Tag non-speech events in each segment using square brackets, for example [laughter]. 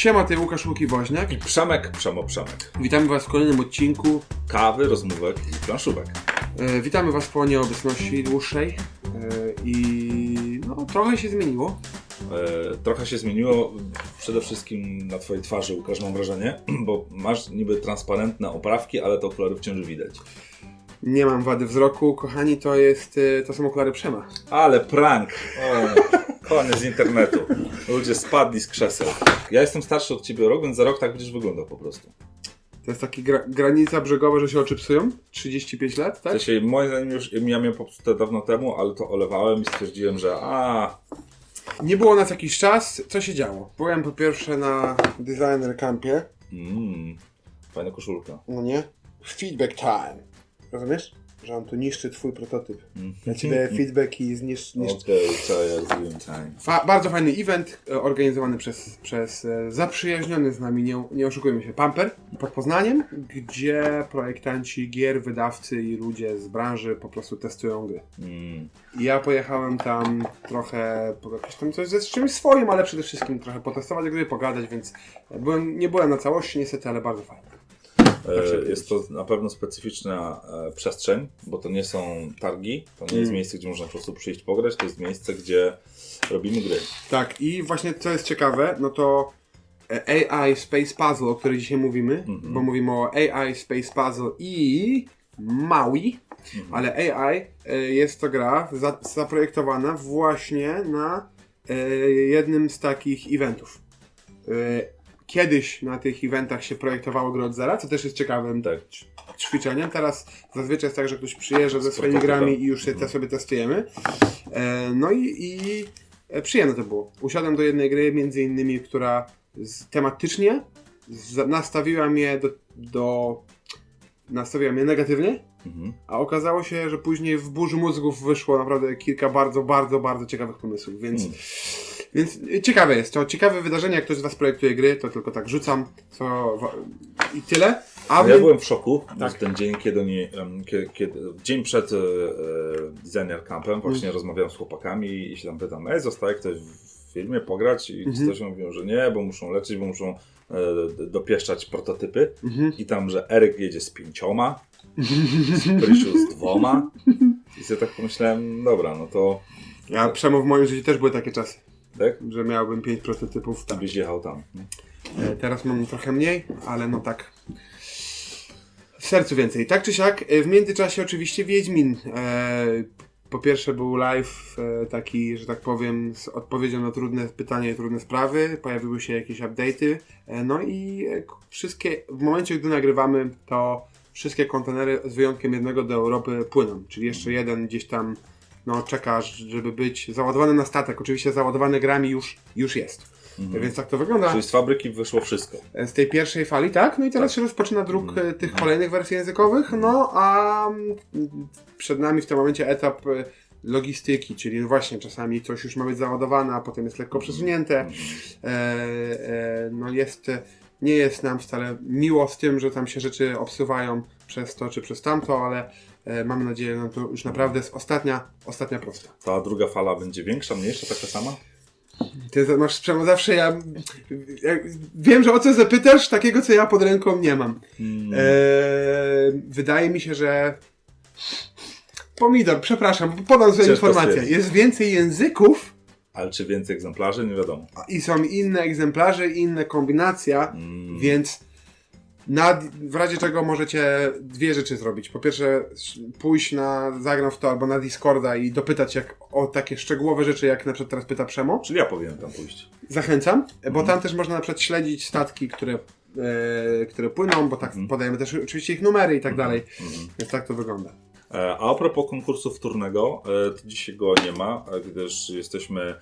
Siema, tutaj Łukasz Łuki Woźniak. I Przemek, Przemo Przemek. Witamy Was w kolejnym odcinku. Kawy, rozmówek i planszówek. E, witamy Was po nieobecności dłuższej. E, I no, trochę się zmieniło. E, trochę się zmieniło przede wszystkim na Twojej twarzy, Łukasz, mam wrażenie, [clears throat] bo masz niby transparentne oprawki, ale te okulary wciąż widać. Nie mam wady wzroku, kochani, to jest, e, to są okulary Przema. Ale prank! [laughs] Koniec internetu. Ludzie spadli z krzeseł. Ja jestem starszy od Ciebie rok, więc za rok tak będziesz wyglądał po prostu. To jest taka gra, granica brzegowa, że się oczy psują. 35 lat, W tak? sensie, moim zdaniem już ja miałem po prostu to dawno temu, ale to olewałem i stwierdziłem, że a, Nie było nas jakiś czas. Co się działo? Byłem po pierwsze na designer campie. mm, fajna koszulka. No nie? Feedback time. Rozumiesz? Że on tu niszczy twój prototyp. Ja ci daję feedback i zniszczy. niszczy. Okej, co ja zrobiłem. Fa- bardzo fajny event e, organizowany przez, przez e, zaprzyjaźniony z nami, nie, nie oszukujmy się, Pamper pod Poznaniem, gdzie projektanci gier, wydawcy i ludzie z branży po prostu testują gry. Mm. I ja pojechałem tam trochę, po jakieś tam coś ze z czymś swoim, ale przede wszystkim trochę potestować gry, pogadać, więc byłem, nie byłem na całości niestety, ale bardzo fajnie. E, Jest to na pewno specyficzna e, przestrzeń, bo to nie są targi, to nie jest Mm. miejsce, gdzie można po prostu przyjść pograć, to jest miejsce, gdzie robimy gry. Tak, i właśnie co jest ciekawe, no to e, AI Space Puzzle, o której dzisiaj mówimy, bo mówimy o AI Space Puzzle i Maui, ale AI jest to gra za, zaprojektowana właśnie na jednym z takich eventów. Kiedyś na tych eventach się projektowało gry od zera, co też jest ciekawym Tak. ćwiczeniem. Teraz zazwyczaj jest tak, że ktoś przyjeżdża ze swoimi grami i już się te sobie testujemy. E, no i, i przyjemne to było. Usiadłem do jednej gry, między innymi, która tematycznie nastawiła mnie do, do nastawiła mnie negatywnie, Mhm. a okazało się, że później w burzy mózgów wyszło naprawdę kilka bardzo, bardzo, bardzo ciekawych pomysłów, więc, Mm. Więc ciekawe jest to. Ciekawe wydarzenie, jak ktoś z Was projektuje gry, to tylko tak rzucam co, i tyle. A No ja byłem w szoku Tak. ten dzień, kiedy, oni, em, kiedy, kiedy dzień przed e, e, designer campem właśnie Mm. rozmawiałem z chłopakami i się tam pytam, ej, zostaje ktoś w filmie pograć? I Mhm. ktoś mówią, że nie, bo muszą leczyć, bo muszą e, dopieszczać prototypy. Mhm. I tam, że Eryk jedzie z pięcioma, Prysiu z dwoma. I sobie tak pomyślałem, dobra, no to Ja przemo w moim życiu też były takie czasy, tak, że miałbym pięć prototypów. ty byś jechał tam. E, Teraz mam trochę mniej, ale no tak. W sercu więcej. Tak czy siak, e, w międzyczasie oczywiście Wiedźmin. E, po pierwsze był live e, taki, że tak powiem, z odpowiedzią na trudne pytania i trudne sprawy. Pojawiły się jakieś update'y. E, no i e, wszystkie, w momencie gdy nagrywamy, to wszystkie kontenery z wyjątkiem jednego do Europy płyną. Czyli jeszcze jeden gdzieś tam no, czeka, żeby być załadowany na statek. Oczywiście załadowany grami już, już jest. Więc tak to wygląda. Czyli z fabryki wyszło wszystko. Z tej pierwszej fali, tak? No i teraz się rozpoczyna druk e, tych kolejnych wersji językowych, no a mm, przed nami w tym momencie etap e, logistyki, czyli właśnie czasami coś już ma być załadowane, a potem jest lekko przesunięte. E, e, no jest, nie jest nam wcale miło z tym, że tam się rzeczy obsuwają przez to czy przez tamto, ale mamy nadzieję, że no to już naprawdę jest ostatnia, ostatnia prosta. Ta druga fala będzie większa, mniejsza, taka sama? Ty masz przemo zawsze ja, ja wiem, że o co zapytasz, takiego co ja pod ręką nie mam. Hmm. Eee, wydaje mi się, że pomidor, przepraszam, podam sobie Ciężko informację. stwierdzić. Jest więcej języków Ale czy więcej egzemplarzy? Nie wiadomo. i są inne egzemplarze, inne kombinacja, Mm. więc na, w razie czego możecie dwie rzeczy zrobić. Po pierwsze, sz- pójść na zagram w to albo na Discorda i dopytać jak, o takie szczegółowe rzeczy, jak na przykład teraz pyta Przemo. Czyli ja powinienem tam pójść. Zachęcam, bo tam też można na przykład śledzić statki, które, e, które płyną, bo tak podajemy też oczywiście ich numery i tak dalej. Więc tak to wygląda. E, A propos konkursu wtórnego, e, to dzisiaj go nie ma, gdyż jesteśmy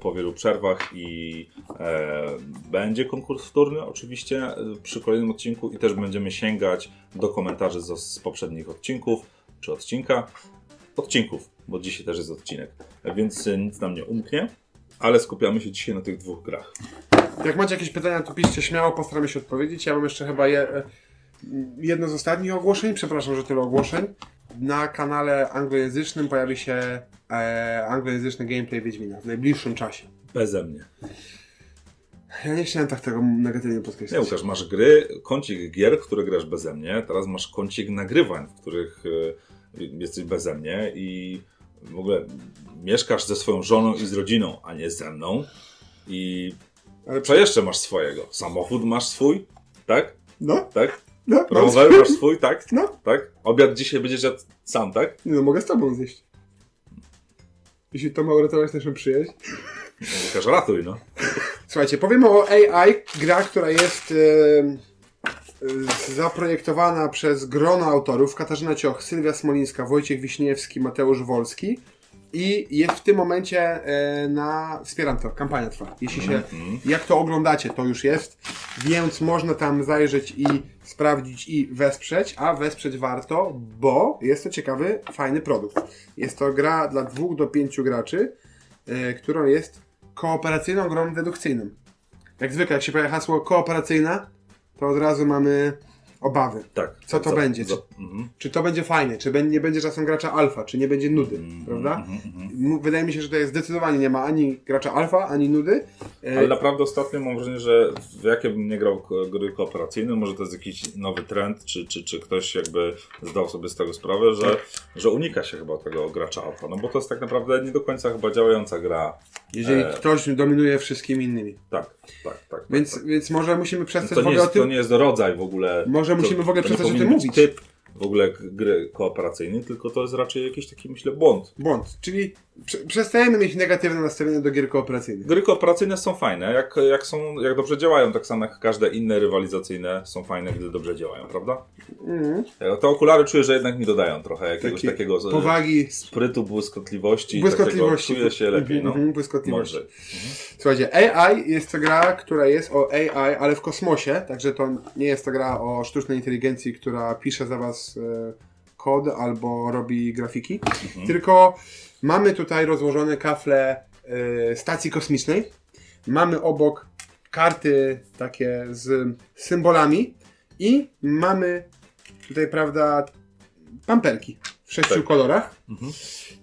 po wielu przerwach i e, będzie konkurs wtórny oczywiście e, przy kolejnym odcinku i też będziemy sięgać do komentarzy z, z poprzednich odcinków, czy odcinka, odcinków, bo dzisiaj też jest odcinek, E, więc e, nic nam nie umknie, ale skupiamy się dzisiaj na tych dwóch grach. Jak macie jakieś pytania, to piszcie śmiało, postaramy się odpowiedzieć. Ja mam jeszcze chyba je, e, jedno z ostatnich ogłoszeń, przepraszam, że tyle ogłoszeń. Na kanale anglojęzycznym pojawi się e, anglojęzyczny gameplay Wiedźmina w najbliższym czasie. Beze mnie. Ja nie chciałem tak tego negatywnie Nie, podkreślać. Łukasz, masz gry, kącik gier, w które grasz beze mnie, teraz masz kącik nagrywań, w których e, jesteś beze mnie i w ogóle mieszkasz ze swoją żoną i z rodziną, a nie ze mną. I Ale co jeszcze masz swojego? Samochód masz swój, tak? No, Tak? No, Rower swój- masz swój, tak? No, Tak? Obiad dzisiaj będziesz jadł sam, tak? nie no, mogę z tobą zjeść. Jeśli to ma uratować naszą przyjaźń. No, Łukasz, ratuj, no. Słuchajcie, powiemy o AI, gra, która jest e, zaprojektowana przez grono autorów Katarzyna Cioch, Sylwia Smolińska, Wojciech Wiśniewski, Mateusz Wolski i jest w tym momencie e, na Wspieram to, kampania trwa. Jeśli się, Mhm. jak to oglądacie, to już jest, więc można tam zajrzeć i sprawdzić i wesprzeć, a wesprzeć warto, bo jest to ciekawy, fajny produkt. Jest to gra dla dwóch do pięciu graczy, e, którą jest kooperacyjną grą dedukcyjną. Jak zwykle, jak się pojawia hasło kooperacyjna, to od razu mamy obawy. Tak. Co to Za- będzie? za- mhm. Czy to będzie fajne, czy nie będzie czasem gracza alfa, czy nie będzie nudy, Mhm, prawda? mhm, Wydaje mi się, że tutaj zdecydowanie nie ma ani gracza alfa, ani nudy. E, Ale naprawdę ostatnio mam wrażenie, że w jakie bym nie grał gry kooperacyjne, może to jest jakiś nowy trend, czy, czy, czy ktoś jakby zdał sobie z tego sprawę, że, że unika się chyba tego gracza alfa, no bo to jest tak naprawdę nie do końca chyba działająca gra. Jeżeli e, ktoś dominuje wszystkimi innymi. Tak, tak, tak. Więc, tak, więc może musimy tak. przestać to, w nie o jest, to tym... nie jest rodzaj w ogóle. Może to, musimy w ogóle przestać o tym mówić. typ w ogóle gry kooperacyjnej, tylko to jest raczej jakiś taki, myślę, błąd. Błąd. Czyli prze- przestajemy mieć negatywne nastawienie do gier kooperacyjnych. Gry kooperacyjne są fajne, jak, jak, są, jak dobrze działają, tak samo jak każde inne rywalizacyjne są fajne, gdy dobrze działają, prawda? Mhm. Ja Te okulary czuję, że jednak mi dodają trochę jakiegoś Takie takiego z- Powagi, sprytu, błyskotliwości, błyskotliwości. czuję się lepiej, Mhm, no. mhm, błyskotliwości. Mądrzej. Słuchajcie, AI jest to gra, która jest o AI, ale w kosmosie, także to nie jest to gra o sztucznej inteligencji, która pisze za was e, kod albo robi grafiki, tylko mamy tutaj rozłożone kafle e, stacji kosmicznej, mamy obok karty takie z symbolami i mamy tutaj, prawda, pamperki w sześciu Tak. kolorach. Mhm.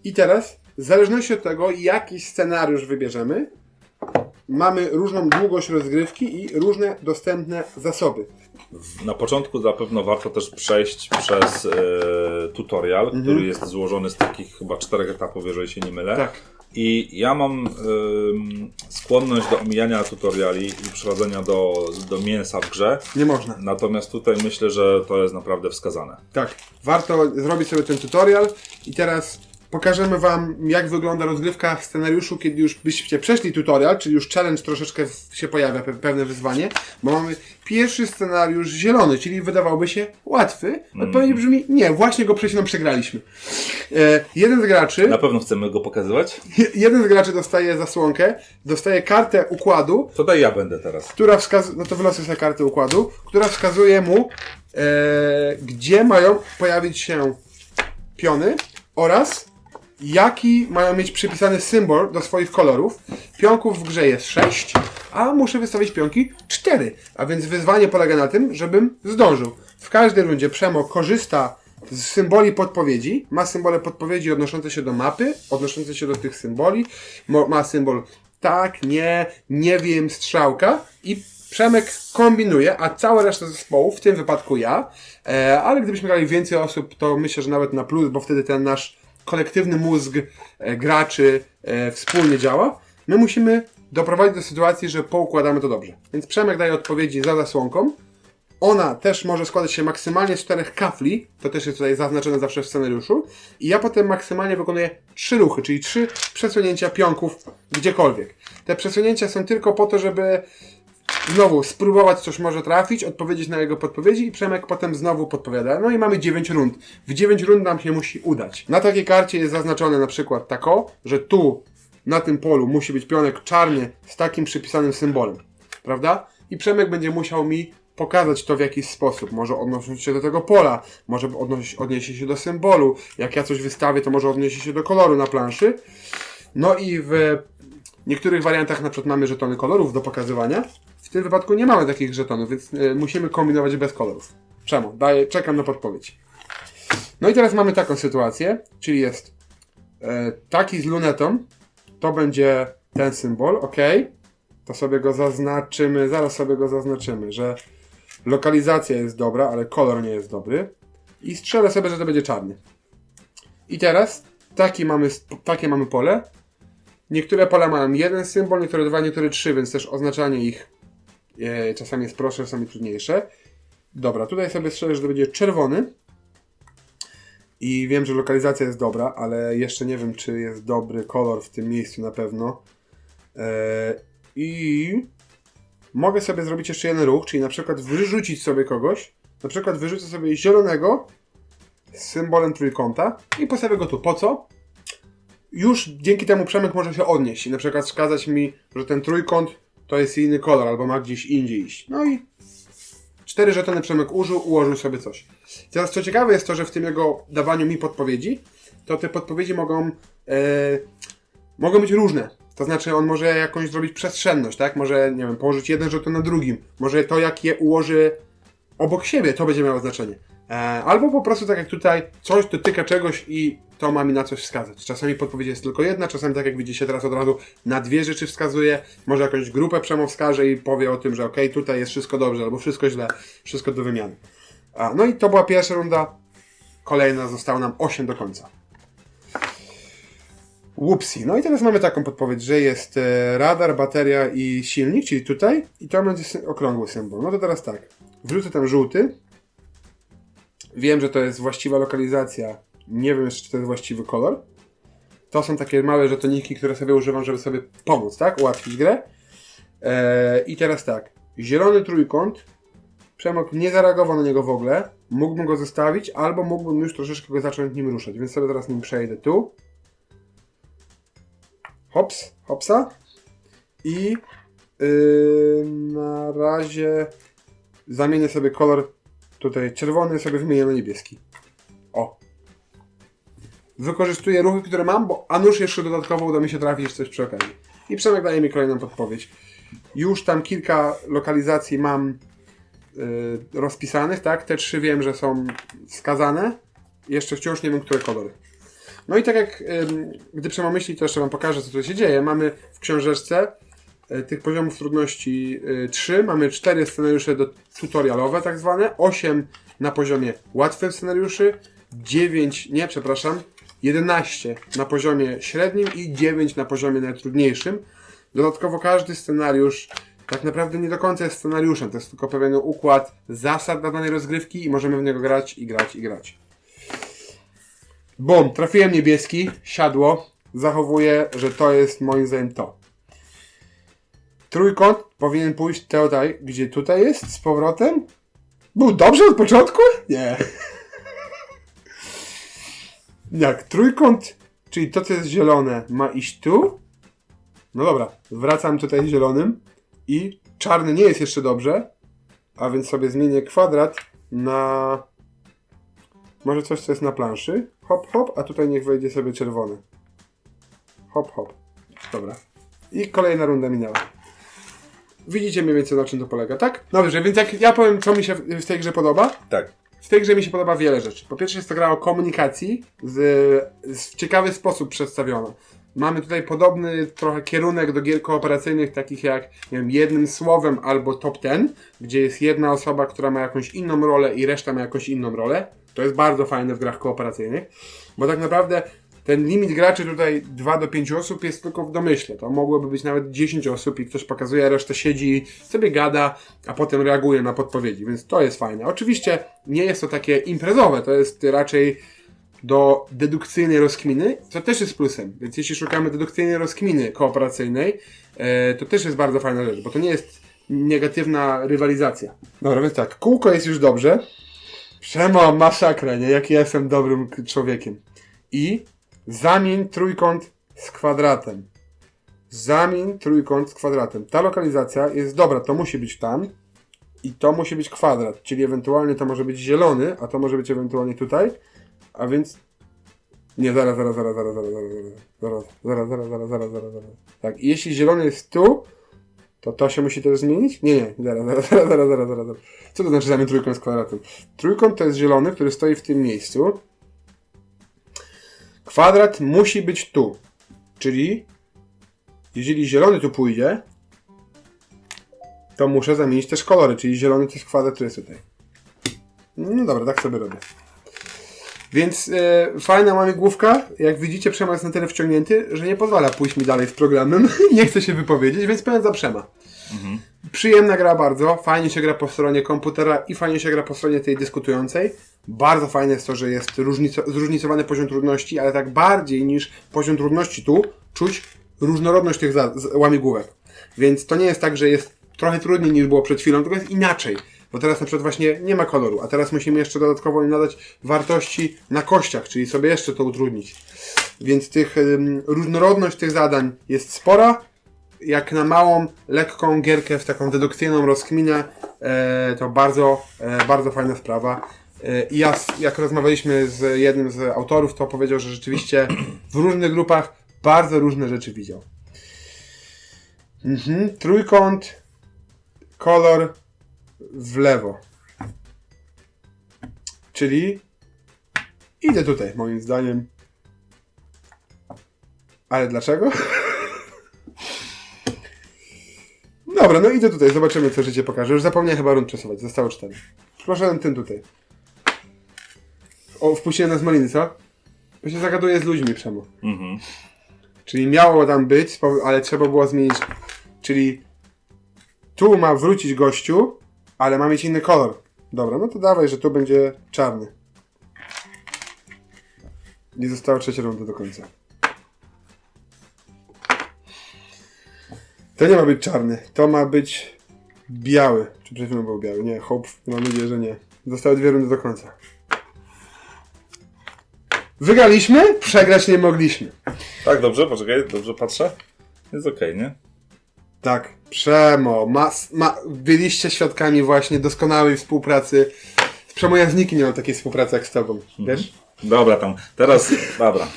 I teraz, w zależności od tego, jaki scenariusz wybierzemy, mamy różną długość rozgrywki i różne dostępne zasoby. Na początku na pewno warto też przejść przez e, tutorial, Mhm. który jest złożony z takich chyba czterech etapów, jeżeli się nie mylę. Tak. I ja mam skłonność do omijania tutoriali i przechodzenia do, do mięsa w grze. Nie można. Natomiast tutaj myślę, że to jest naprawdę wskazane. Tak. Warto zrobić sobie ten tutorial i teraz pokażemy Wam, jak wygląda rozgrywka w scenariuszu, kiedy już byście przeszli tutorial, czyli już challenge troszeczkę się pojawia, pe- pewne wyzwanie, bo mamy pierwszy scenariusz zielony, czyli wydawałby się łatwy. Odpowiedź brzmi, nie, właśnie go przed chwilą przegraliśmy. E, jeden z graczy... Na pewno chcemy go pokazywać. Jeden z graczy dostaje zasłonkę, dostaje kartę układu, To daj ja będę teraz. która wskazuje, no to wylosuj sobie kartę układu, która wskazuje mu, e, gdzie mają pojawić się piony oraz jaki mają mieć przypisany symbol do swoich kolorów. Pionków w grze jest 6, a muszę wystawić pionki 4. A więc wyzwanie polega na tym, żebym zdążył. W każdej rundzie Przemo korzysta z symboli podpowiedzi. Ma symbole podpowiedzi odnoszące się do mapy, odnoszące się do tych symboli. Ma symbol tak, nie, nie wiem, strzałka i Przemek kombinuje, a cała reszta zespołu, w tym wypadku ja, e, ale gdybyśmy grali więcej osób, to myślę, że nawet na plus, bo wtedy ten nasz kolektywny mózg e, graczy e, wspólnie działa. My musimy doprowadzić do sytuacji, że poukładamy to dobrze. Więc Przemek daje odpowiedzi za zasłonką. Ona też może składać się maksymalnie z czterech kafli, to też jest tutaj zaznaczone zawsze w scenariuszu. I ja potem maksymalnie wykonuję trzy ruchy, czyli trzy przesunięcia pionków gdziekolwiek. Te przesunięcia są tylko po to, żeby znowu spróbować coś może trafić, odpowiedzieć na jego podpowiedzi i Przemek potem znowu podpowiada. No i mamy 9 rund. W 9 rund nam się musi udać. Na takiej karcie jest zaznaczone na przykład tako, że tu na tym polu musi być pionek czarny z takim przypisanym symbolem. Prawda? I Przemek będzie musiał mi pokazać to w jakiś sposób. Może odnosząc się do tego pola, może odnosi, odniesie się do symbolu. Jak ja coś wystawię, to może odniesie się do koloru na planszy. No i w niektórych wariantach na przykład mamy żetony kolorów do pokazywania. Tym wypadku nie mamy takich żetonów, więc y, musimy kombinować bez kolorów. Czemu? Daję, czekam na podpowiedź. No i teraz mamy taką sytuację, czyli jest e, taki z lunetą, to będzie ten symbol, ok. to sobie go zaznaczymy, zaraz sobie go zaznaczymy, że lokalizacja jest dobra, ale kolor nie jest dobry. I strzelę sobie, że to będzie czarny. I teraz taki mamy, takie mamy pole. Niektóre pola mają jeden symbol, niektóre dwa, niektóre trzy, więc też oznaczanie ich e, czasami jest prostsze, czasami trudniejsze. Dobra, tutaj sobie strzelę, że to będzie czerwony. I wiem, że lokalizacja jest dobra, ale jeszcze nie wiem, czy jest dobry kolor w tym miejscu na pewno. E, I mogę sobie zrobić jeszcze jeden ruch, czyli na przykład wyrzucić sobie kogoś. Na przykład wyrzucę sobie zielonego z symbolem trójkąta i postawię go tu. Po co? Już dzięki temu Przemek może się odnieść i na przykład wskazać mi, że ten trójkąt to jest inny kolor albo ma gdzieś indziej iść. No i cztery żetony Przemek użył, ułożył sobie coś. Teraz co ciekawe jest to, że w tym jego dawaniu mi podpowiedzi, to te podpowiedzi mogą, e, mogą być różne. To znaczy on może jakąś zrobić przestrzenność, tak? Może, nie wiem, położyć jeden żeton na drugim. Może to, jak je ułoży obok siebie, to będzie miało znaczenie. E, albo po prostu tak jak tutaj, coś dotyka czegoś i to ma mi na coś wskazać. Czasami podpowiedź jest tylko jedna, czasami tak jak widzicie teraz od razu na dwie rzeczy wskazuje, może jakąś grupę przemo wskaże i powie o tym, że ok, tutaj jest wszystko dobrze, albo wszystko źle, wszystko do wymiany. A, no i to była pierwsza runda, kolejna zostało nam 8 do końca. Whoopsie. No i teraz mamy taką podpowiedź, że jest e, radar, bateria i silnik, czyli tutaj, i to będzie okrągły symbol. No to teraz tak, wrzucę tam żółty. Wiem, że to jest właściwa lokalizacja. Nie wiem jeszcze, czy to jest właściwy kolor. To są takie małe żetoniki, które sobie używam, żeby sobie pomóc, tak? Ułatwić grę. Eee, I teraz tak. Zielony trójkąt. Przemok nie zareagował na niego w ogóle. Mógłbym go zostawić, albo mógłbym już troszeczkę go zacząć nim ruszać. Więc sobie teraz nim przejdę tu. Hops, hopsa. I yy, na razie zamienię sobie kolor tutaj czerwony, sobie wymienię na niebieski. O. Wykorzystuję ruchy, które mam, bo a nuż jeszcze dodatkowo uda mi się trafić coś przy okazji. I Przemek daje mi kolejną podpowiedź. Już tam kilka lokalizacji mam yy, rozpisanych, tak? Te trzy wiem, że są wskazane. Jeszcze wciąż nie wiem, które kolory. No i tak jak ym, gdy Przemo myśli, to jeszcze Wam pokażę, co tu się dzieje. Mamy w książeczce tych poziomów trudności y, 3, mamy 4 scenariusze do, tutorialowe tak zwane, 8 na poziomie łatwych scenariuszy, 9, nie, przepraszam, 11 na poziomie średnim i 9 na poziomie najtrudniejszym. Dodatkowo każdy scenariusz tak naprawdę nie do końca jest scenariuszem, to jest tylko pewien układ zasad dla danej rozgrywki i możemy w niego grać i grać i grać. Bum, trafiłem niebieski, siadło. Zachowuję, że to jest moim zdaniem to. Trójkąt powinien pójść tutaj, gdzie tutaj jest, z powrotem. Był dobrze od początku? Nie. [laughs] Jak trójkąt, czyli to co jest zielone, ma iść tu? No dobra, wracam tutaj zielonym i czarny nie jest jeszcze dobrze, a więc sobie zmienię kwadrat na może coś, co jest na planszy. Hop, hop, a tutaj niech wejdzie sobie czerwony. Hop, hop. Dobra. I kolejna runda minęła. Widzicie mniej więcej na czym to polega, tak? Dobrze, więc jak ja powiem, co mi się w w tej grze podoba, Tak. w tej grze mi się podoba wiele rzeczy. Po pierwsze jest to gra o komunikacji z, z w ciekawy sposób przedstawiona. Mamy tutaj podobny trochę kierunek do gier kooperacyjnych, takich jak nie wiem, jednym słowem albo top ten, gdzie jest jedna osoba, która ma jakąś inną rolę i reszta ma jakąś inną rolę. To jest bardzo fajne w grach kooperacyjnych, bo tak naprawdę ten limit graczy tutaj 2 do 5 osób jest tylko w domyśle. To mogłoby być nawet 10 osób i ktoś pokazuje, a reszta siedzi sobie gada, a potem reaguje na podpowiedzi, więc to jest fajne. Oczywiście nie jest to takie imprezowe, to jest raczej do dedukcyjnej rozkminy, co też jest plusem. Więc jeśli szukamy dedukcyjnej rozkminy kooperacyjnej, e, to też jest bardzo fajna rzecz, bo to nie jest negatywna rywalizacja. Dobra, więc tak, kółko jest już dobrze. Przemo masakra, nie? Jak ja jestem dobrym człowiekiem. I zamień trójkąt z kwadratem. Zamień trójkąt z kwadratem. Ta lokalizacja jest dobra, to musi być tam. I to musi być kwadrat, czyli ewentualnie to może być zielony, a to może być ewentualnie tutaj. A więc. Nie, zaraz, zaraz, zaraz, zaraz, zaraz, zaraz, zaraz, zaraz, zaraz, zaraz, zaraz, zaraz, zaraz. Tak, i jeśli zielony jest tu, to to się musi też zmienić? Nie, nie, zaraz, zaraz, zaraz, zaraz, zaraz, zaraz. Co to znaczy zamień trójkąt z kwadratem? Trójkąt to jest zielony, który stoi w tym miejscu. Kwadrat musi być tu. Czyli jeżeli zielony tu pójdzie, to muszę zamienić też kolory, czyli zielony to jest kwadrat, który jest tutaj. No dobra, tak sobie robię. Więc e, fajna mamy główka. Jak widzicie, Przema jest na tyle wciągnięty, że nie pozwala pójść mi dalej z programem. [laughs] nie chce się wypowiedzieć, więc powiem za Przema. Przyjemna gra bardzo, fajnie się gra po stronie komputera i fajnie się gra po stronie tej dyskutującej. Bardzo fajne jest to, że jest różnico- zróżnicowany poziom trudności, ale tak bardziej niż poziom trudności tu czuć różnorodność tych łamigłówek. Więc to nie jest tak, że jest trochę trudniej niż było przed chwilą, tylko jest inaczej. Bo teraz na przykład właśnie nie ma koloru, a teraz musimy jeszcze dodatkowo im nadać wartości na kościach, czyli sobie jeszcze to utrudnić. Więc tych ym, różnorodność tych zadań jest spora, jak na małą, lekką gierkę w taką dedukcyjną rozkminę, e, to bardzo, e, bardzo fajna sprawa. I ja, jak rozmawialiśmy z jednym z autorów, to powiedział, że rzeczywiście w różnych grupach bardzo różne rzeczy widział. Mhm. Trójkąt, kolor w lewo. Czyli idę tutaj, moim zdaniem. Ale dlaczego? [laughs] Dobra, no idę tutaj, zobaczymy co życie pokaże. Już zapomniałem chyba rund przesuwać, zostało cztery. Proszę ten tutaj. O, wpuściłem nas maliny, co? Bo się zagaduje z ludźmi przemo. Mhm. Czyli miało tam być, ale trzeba było zmienić. Czyli tu ma wrócić gościu, ale ma mieć inny kolor. Dobra, no to dawaj, że tu będzie czarny. Nie zostało trzeciej rundy do końca. To nie ma być czarny, to ma być biały. Czy przed chwilą był biały? Nie, hope, mam nadzieję, że nie. Zostały dwie rundy do końca. Wygraliśmy, przegrać nie mogliśmy. Tak, dobrze, poczekaj, dobrze patrzę. Jest okej, nie? Tak, Przemo, ma, ma, byliście świadkami właśnie doskonałej współpracy. Z Przemo ja z nikim nie mam takiej współpracy jak z tobą, wiesz? Dobra, tam. Teraz, [laughs] dobra.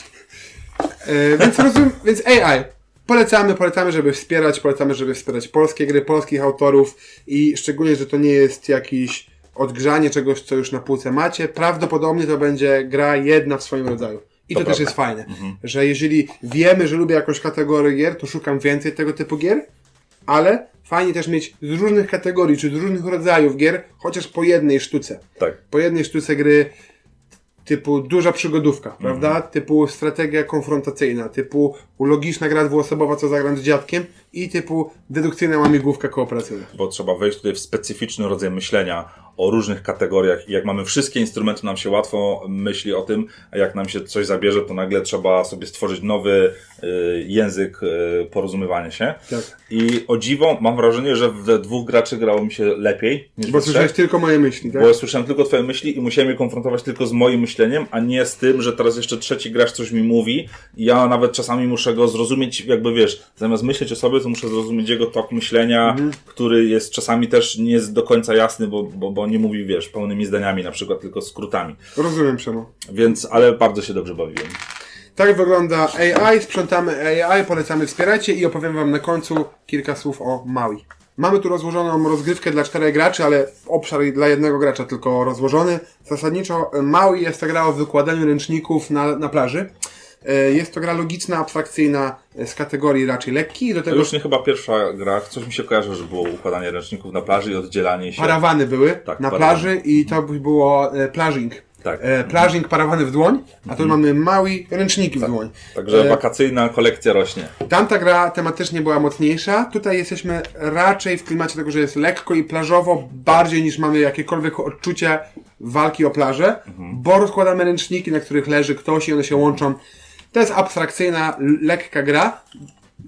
E, więc rozumiem, więc AI. Polecamy, polecamy, żeby wspierać, polecamy, żeby wspierać polskie gry, polskich autorów i szczególnie, że to nie jest jakiś odgrzanie czegoś, co już na półce macie. Prawdopodobnie to będzie gra jedna w swoim rodzaju. I to, To też jest fajne, że jeżeli wiemy, że lubię jakąś kategorię gier, to szukam więcej tego typu gier, ale fajnie też mieć z różnych kategorii, czy z różnych rodzajów gier, chociaż po jednej sztuce Tak. po jednej sztuce gry typu duża przygodówka, prawda? Typu strategia konfrontacyjna, typu logiczna gra dwuosobowa, co zagram z dziadkiem i typu dedukcyjna łamigłówka kooperacyjna. Bo trzeba wejść tutaj w specyficzny rodzaj myślenia o różnych kategoriach i jak mamy wszystkie instrumenty, nam się łatwo myśli o tym, a jak nam się coś zabierze, to nagle trzeba sobie stworzyć nowy y, język y, porozumiewania się. Tak. I o dziwo, mam wrażenie, że w dwóch graczy grało mi się lepiej niż Bo we słyszałeś tylko moje myśli, tak? Bo słyszałem tylko twoje myśli i musiałem je konfrontować tylko z moim myśleniem, a nie z tym, że teraz jeszcze trzeci gracz coś mi mówi i ja nawet czasami muszę go zrozumieć, jakby wiesz, zamiast myśleć o sobie, to muszę zrozumieć jego tok myślenia, Mhm. który jest czasami też nie jest do końca jasny, bo, bo, bo nie mówi, wiesz, pełnymi zdaniami, na przykład tylko skrótami. Rozumiem, Przemo. Więc, ale bardzo się dobrze bawiłem. Tak wygląda AI, sprzątamy AI, polecamy, wspierajcie i opowiem wam na końcu kilka słów o Maui. Mamy tu rozłożoną rozgrywkę dla czterech graczy, ale obszar dla jednego gracza tylko rozłożony. Zasadniczo Maui jest to gra o wykładaniu ręczników na, na plaży. E, Jest to gra logiczna, abstrakcyjna, e, z kategorii raczej lekkiej. Do To tego już nie chyba pierwsza gra, coś mi się kojarzy, że było układanie ręczników na plaży i oddzielanie się. parawany były Tak, na parawany. plaży i to by było e, plażing. Tak. E, plażing parawany w dłoń, a tu mamy Maui ręczniki w dłoń. Także wakacyjna kolekcja rośnie. Tamta gra tematycznie była mocniejsza. Tutaj jesteśmy raczej w klimacie tego, że jest lekko i plażowo, bardziej niż mamy jakiekolwiek odczucie walki o plażę, bo rozkładamy ręczniki, na których leży ktoś i one się łączą. To jest abstrakcyjna, lekka gra.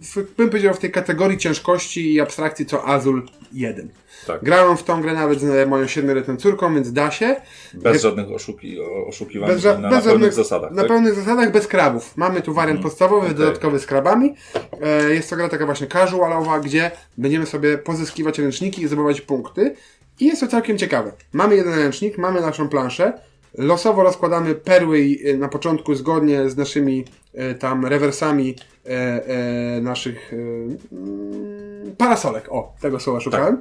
W, bym powiedział w tej kategorii ciężkości i abstrakcji co Azul 1. Tak. Grałem w tą grę nawet z moją siedmioletnią córką, więc da się. Bez żadnych oszuki, oszukiwań Bez, na, na bez pełnych żadnych- zasadach. Na tak? pełnych zasadach, bez krabów. Mamy tu wariant podstawowy, okej. dodatkowy z krabami. E, jest to gra taka właśnie casualowa, gdzie będziemy sobie pozyskiwać ręczniki i zdobywać punkty. I jest to całkiem ciekawe. Mamy jeden ręcznik, mamy naszą planszę. Losowo rozkładamy perły e, na początku zgodnie z naszymi e, tam rewersami e, naszych mm, parasolek. O, tego słowa szukałem.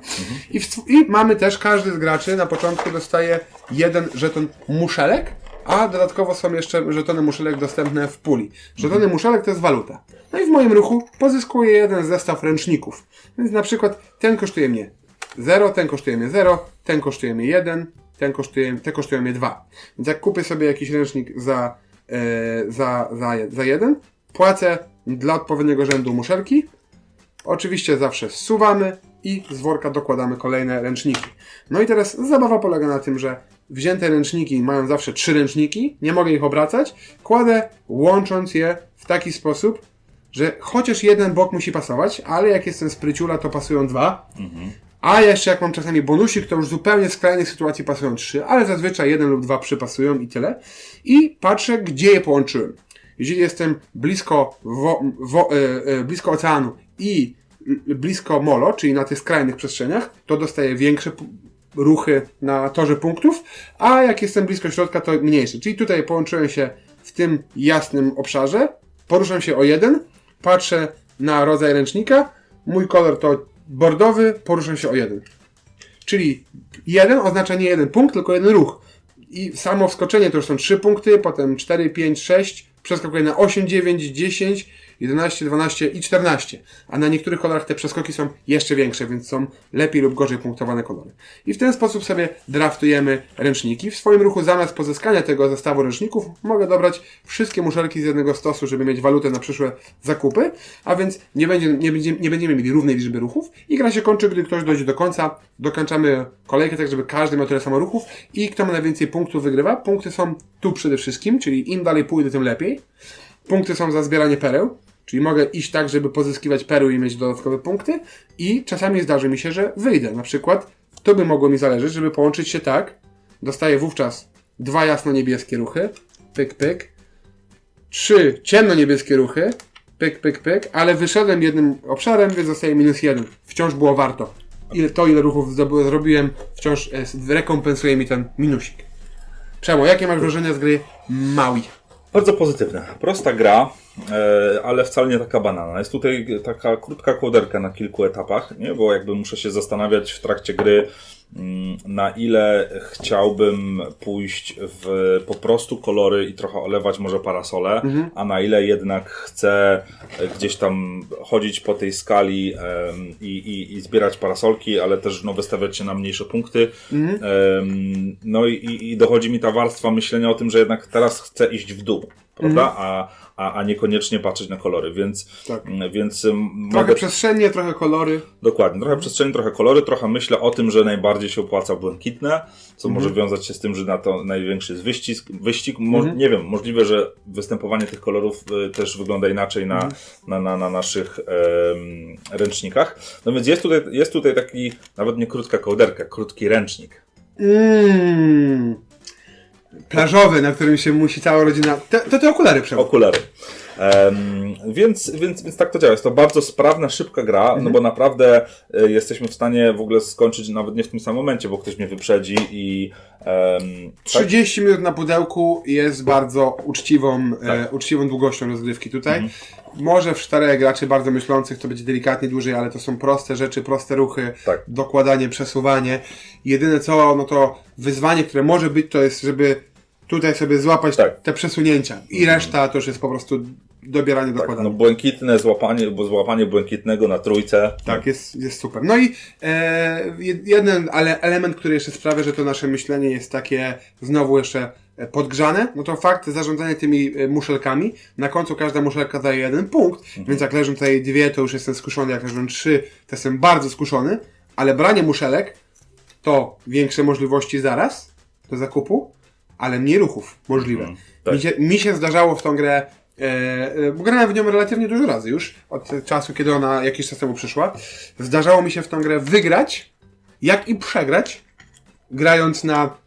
I, w, I mamy też, każdy z graczy na początku dostaje jeden żeton muszelek, a dodatkowo są jeszcze żetony muszelek dostępne w puli. Żetony muszelek to jest waluta. No i w moim ruchu pozyskuję jeden zestaw ręczników. Więc na przykład ten kosztuje mnie 0, ten kosztuje mnie 0, ten kosztuje mnie 1, ten kosztuje, te kosztują mnie 2. Więc jak kupię sobie jakiś ręcznik za, e, za, za, za 1, płacę dla odpowiedniego rzędu muszelki, Oczywiście zawsze zsuwamy i z worka dokładamy kolejne ręczniki. No i teraz zabawa polega na tym, że wzięte ręczniki mają zawsze trzy ręczniki, nie mogę ich obracać, kładę łącząc je w taki sposób, że chociaż jeden bok musi pasować, ale jak jestem spryciula, to pasują dwa. A jeszcze jak mam czasami bonusik, to już zupełnie w skrajnej sytuacji pasują trzy, ale zazwyczaj jeden lub dwa przypasują i tyle. I patrzę, gdzie je połączyłem. Jeżeli jestem blisko, wo, wo, e, e, blisko oceanu i blisko molo, czyli na tych skrajnych przestrzeniach, to dostaję większe ruchy na torze punktów, a jak jestem blisko środka, to mniejsze. Czyli tutaj połączyłem się w tym jasnym obszarze, poruszam się o jeden, patrzę na rodzaj ręcznika, mój kolor to bordowy, poruszam się o jeden. Czyli jeden oznacza nie jeden punkt, tylko jeden ruch. I samo wskoczenie to już są 3 punkty, potem 4, 5, 6, przeskakuję na 8, 9, 10, 11, 12 i 14. A na niektórych kolorach te przeskoki są jeszcze większe, więc są lepiej lub gorzej punktowane kolory. I w ten sposób sobie draftujemy ręczniki. W swoim ruchu zamiast pozyskania tego zestawu ręczników mogę dobrać wszystkie muszelki z jednego stosu, żeby mieć walutę na przyszłe zakupy, a więc nie, będzie, nie, będzie, nie będziemy mieli równej liczby ruchów i gra się kończy, gdy ktoś dojdzie do końca. Dokończamy kolejkę tak, żeby każdy miał tyle samo ruchów i kto ma najwięcej punktów wygrywa. Punkty są tu przede wszystkim, czyli im dalej pójdę, tym lepiej. Punkty są za zbieranie pereł, czyli mogę iść tak, żeby pozyskiwać perły i mieć dodatkowe punkty. I czasami zdarzy mi się, że wyjdę. Na przykład to by mogło mi zależeć, żeby połączyć się tak. Dostaję wówczas dwa jasno-niebieskie ruchy. Pyk, pyk. Trzy ciemno-niebieskie ruchy. Pyk, pyk, pyk. Ale wyszedłem jednym obszarem, więc zostaje minus jeden. Wciąż było warto. Ile, to, ile ruchów zrobiłem, wciąż e, rekompensuje mi ten minusik. Przemo, jakie masz wrażenia z gry Maui? Bardzo pozytywne. Prosta gra, ale wcale nie taka banana. Jest tutaj taka krótka kołderka na kilku etapach, nie? bo jakby muszę się zastanawiać w trakcie gry, mm, na ile chciałbym pójść w po prostu kolory i trochę olewać może parasole, a na ile jednak chcę e, gdzieś tam chodzić po tej skali i, i, i zbierać parasolki, ale też no, wystawiać się na mniejsze punkty. Em, no i- i dochodzi mi ta warstwa myślenia o tym, że jednak teraz chcę iść w dół, prawda? A, a, a niekoniecznie patrzeć na kolory, więc, Tak. więc em, Trochę mogę, przestrzennie, trochę kolory. dokładnie, trochę przestrzeni, trochę kolory, trochę myślę o tym, że najbardziej się opłaca błękitne, co może wiązać się z tym, że na to największy jest wyścig, wyścig mo, nie wiem, możliwe, że występowanie tych kolorów y, też wygląda inaczej na, na, na, na naszych ręcznikach. No więc jest tutaj, jest tutaj taki, nawet nie krótka kołderka, krótki ręcznik. Mmm. Plażowy, na którym się musi cała rodzina. Te, to te okulary przemo. Okulary. Em, więc, więc, więc tak to działa. Jest to bardzo sprawna, szybka gra, no bo naprawdę e, jesteśmy w stanie w ogóle skończyć nawet nie w tym samym momencie, bo ktoś mnie wyprzedzi i tak, 30 minut na pudełku jest bardzo uczciwą, Tak. e, uczciwą długością rozgrywki tutaj. Mhm. Może w czterech graczy bardzo myślących to będzie delikatnie dłużej, ale to są proste rzeczy, proste ruchy, Tak. dokładanie, przesuwanie. Jedyne co, no to wyzwanie, które może być, to jest, żeby tutaj sobie złapać Tak. te przesunięcia. I reszta to już jest po prostu dobieranie, tak, dokładanie. no błękitne złapanie, bo złapanie błękitnego na trójce. Tak, jest, jest super. No i e, jed- jeden ale element, który jeszcze sprawia, że to nasze myślenie jest takie znowu jeszcze e, podgrzane, no to fakt zarządzania tymi e, muszelkami. Na końcu każda muszelka daje jeden punkt, więc jak leżą tutaj dwie, to już jestem skuszony, jak leżą trzy, to jestem bardzo skuszony, ale branie muszelek to większe możliwości zaraz do zakupu, ale mniej ruchów możliwe. tak. mi, się, mi się zdarzało w tą grę, e, e, bo grałem w nią relatywnie dużo razy już, od czasu, kiedy ona jakiś czas temu przyszła. Zdarzało mi się w tą grę wygrać, jak i przegrać, grając na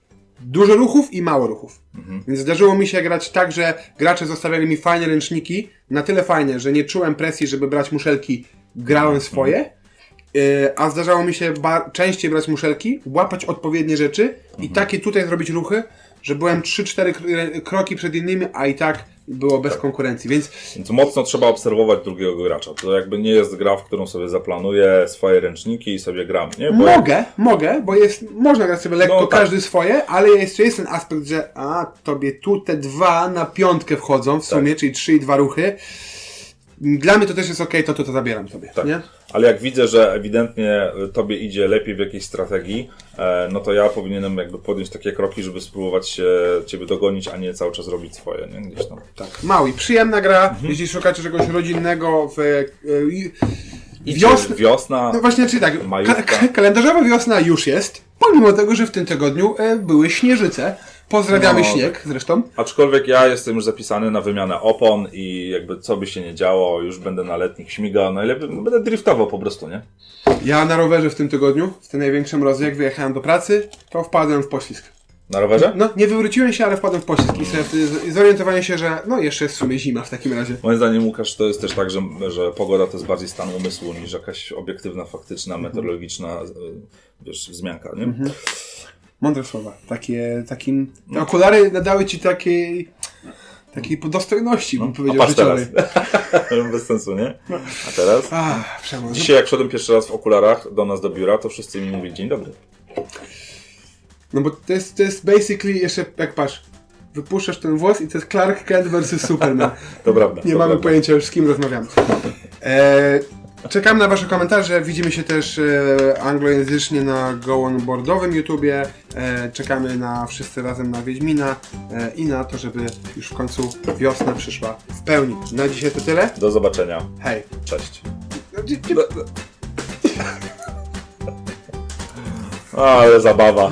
dużo ruchów i mało ruchów. Więc zdarzyło mi się grać tak, że gracze zostawiali mi fajne ręczniki, na tyle fajne, że nie czułem presji, żeby brać muszelki, grałem swoje. E, A zdarzało mi się częściej brać muszelki, łapać odpowiednie rzeczy i takie tutaj zrobić ruchy, że byłem 3-4 kr- kroki przed innymi, a i tak było bez konkurencji. Więc Więc mocno trzeba obserwować drugiego gracza. To jakby nie jest gra, w którą sobie zaplanuję swoje ręczniki i sobie gram, nie? Bo mogę, mogę, bo jest, można grać sobie lekko No tak. każdy swoje, ale jeszcze jest ten aspekt, że a, tobie tu te dwa na piątkę wchodzą w sumie, czyli trzy i dwa ruchy. Dla mnie to też jest okej, to, to to zabieram sobie, Tak. nie? Ale jak widzę, że ewidentnie tobie idzie lepiej w jakiejś strategii, e, no to ja powinienem jakby podjąć takie kroki, żeby spróbować się ciebie dogonić, a nie cały czas robić swoje, nie? Gdzieś tam. Tak. Maui, przyjemna gra, Mhm. jeśli szukacie czegoś rodzinnego w... e, Wiosna- wiosna. No właśnie, czyli tak, ka- kalendarzowa wiosna już jest, pomimo tego, że w tym tygodniu e, były śnieżyce. Pozdrawiamy No, śnieg zresztą. Aczkolwiek ja jestem już zapisany na wymianę opon i jakby co by się nie działo, już będę na letnich śmigał, najlepiej no, będę driftował po prostu, nie? Ja na rowerze w tym tygodniu, w tym największym razie, jak wyjechałem do pracy, to wpadłem w poślizg. Na rowerze? No, nie wywróciłem się, ale wpadłem w poślizg i sobie wtedy z- zorientowanie się, że no jeszcze jest w sumie zima w takim razie. Moim zdaniem, Łukasz, to jest też tak, że, że pogoda to jest bardziej stan umysłu niż jakaś obiektywna, faktyczna, meteorologiczna wiesz, wzmianka, nie? Mądre słowa. Takie, takim... Te okulary nadały ci takiej... Takiej dostojności, bym A powiedział, patrz teraz. życiowej. [laughs] Bez sensu, nie? A teraz? Ach, przemoc. Dzisiaj jak szedłem pierwszy raz w okularach do nas do biura, to wszyscy mi mówili dzień dobry. No bo to jest, to jest basically jeszcze, jak patrz, wypuszczasz ten włos i to jest Clark Kent versus Superman. [laughs] To prawda. Nie to mamy prawda. pojęcia już z kim rozmawiamy. E, czekam na wasze komentarze, widzimy się też e, anglojęzycznie na Go On Boardowym YouTubie. E, czekamy na wszyscy razem na Wiedźmina e, i na to, żeby już w końcu wiosna przyszła w pełni. Na dzisiaj to tyle. Do zobaczenia. Hej. Cześć. [laughs] Ale zabawa.